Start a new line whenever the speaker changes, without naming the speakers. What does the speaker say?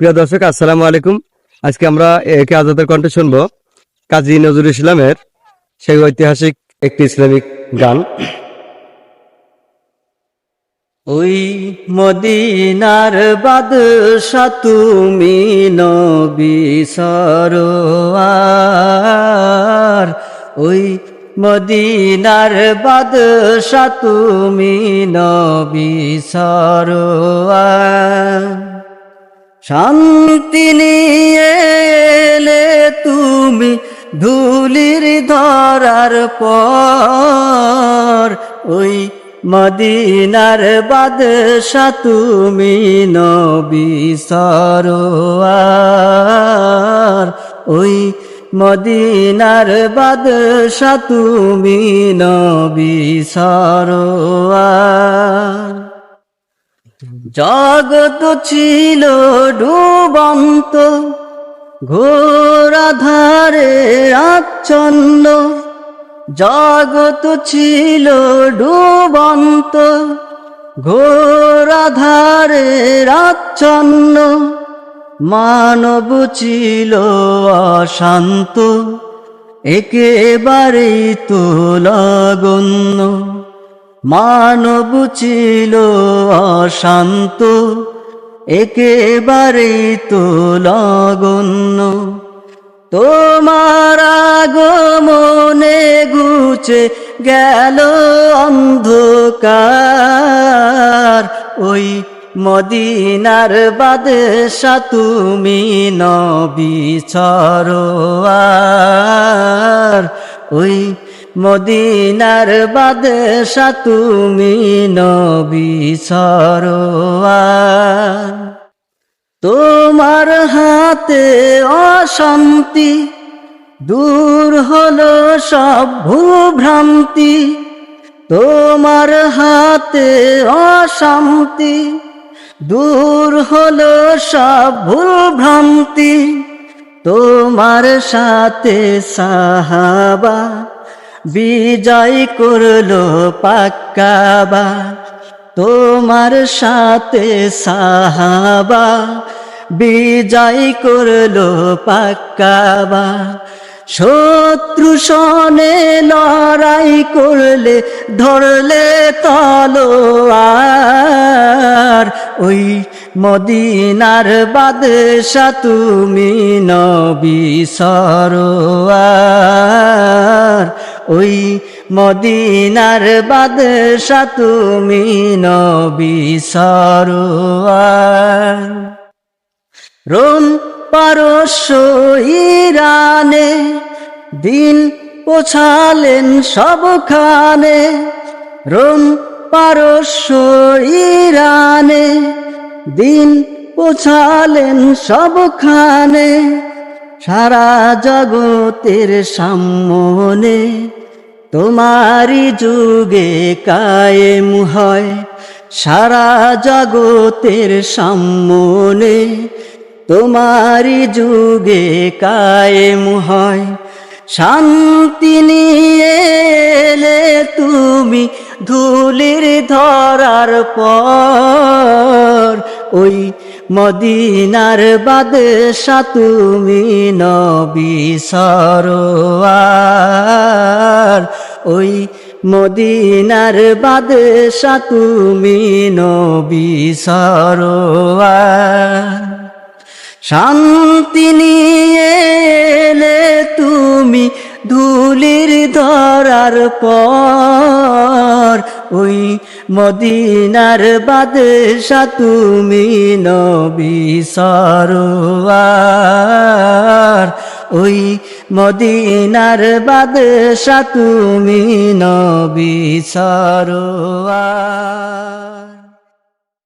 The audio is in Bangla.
প্রিয় দর্শক, আসসালামু আলাইকুম। আজকে আমরা একে আজাদের কণ্ঠে শুনব কাজী নজরুল ইসলামের সেই ঐতিহাসিক একটি ইসলামিক গান।
ওই মদিনার বাদশা তুমি নবী সরোয়ার। ওই মদিনার বাদশা তুমি নবী সরোয়ার। শান্তি নিয়ে এলে তুমি ধুলির ধরার পর ওই মদিনার বাদশা তুমি নবী সরোয়ার। ওই মদিনার বাদশা তুমি নবী সরোয়ার। জগত ছিল ডুবন্ত, ঘোরাধারে আচ্ছন্ন। জগত ছিল ডুবন্ত, ঘোরাধারে আচ্ছন্ন। মানব ছিল অশান্ত, একেবারেই তো লাগন্য। মানব ছিল অশান্ত একেবারে তো লগন্য। তোমার আগমনে গুছে গেল অন্ধকার। ওই মদিনার বাদশা তুমি নবী সরোয়ার। ওই মদিনার বাদশা তুমি নবী সরোয়ার। তোমার হাতে অশান্তি দূর হলো সব ভ্রান্তি তোমার হাতে অশান্তি দূর হলো সব ভ্রান্তি তোমার সাথে সাহাবা বিজয় করল পাক্কাবা তোমার সাথে সাহাবা। বিজয় করল পাক্কাবা শত্রু সনে লড়াই করলে ধরলে তলোয়ার। ওই মদিনার বাদশা তুমি নবী সরোয়ার। ওই মদিনার বাদশা তুমি নবী সরোয়ার। রোম পারস্য ইরানে দিন পোছালেন সবখানে। রোম পারস্য ইরানে দিন পোছালেন সবখানে। সারা জগতের সামনে তোমারি যুগে কায়েম হয়। সারা জগতের সামনে তোমারি যুগে কায়েম হয়। শান্তি নিয়ে এলে তুমি ধুলির ধরার পর ওই মদিনার বাদশা তুমি নবী সরোয়ার। ওই মদিনার বাদশা তুমি নবী সরোয়ার। শান্তি নিয়ে তুমি ধুলির ধরার পর, ওই মদিনার বাদশা তুমি নবী সরোয়ার। ওই মদিনার বাদশা তুমি নবী সরোয়ার।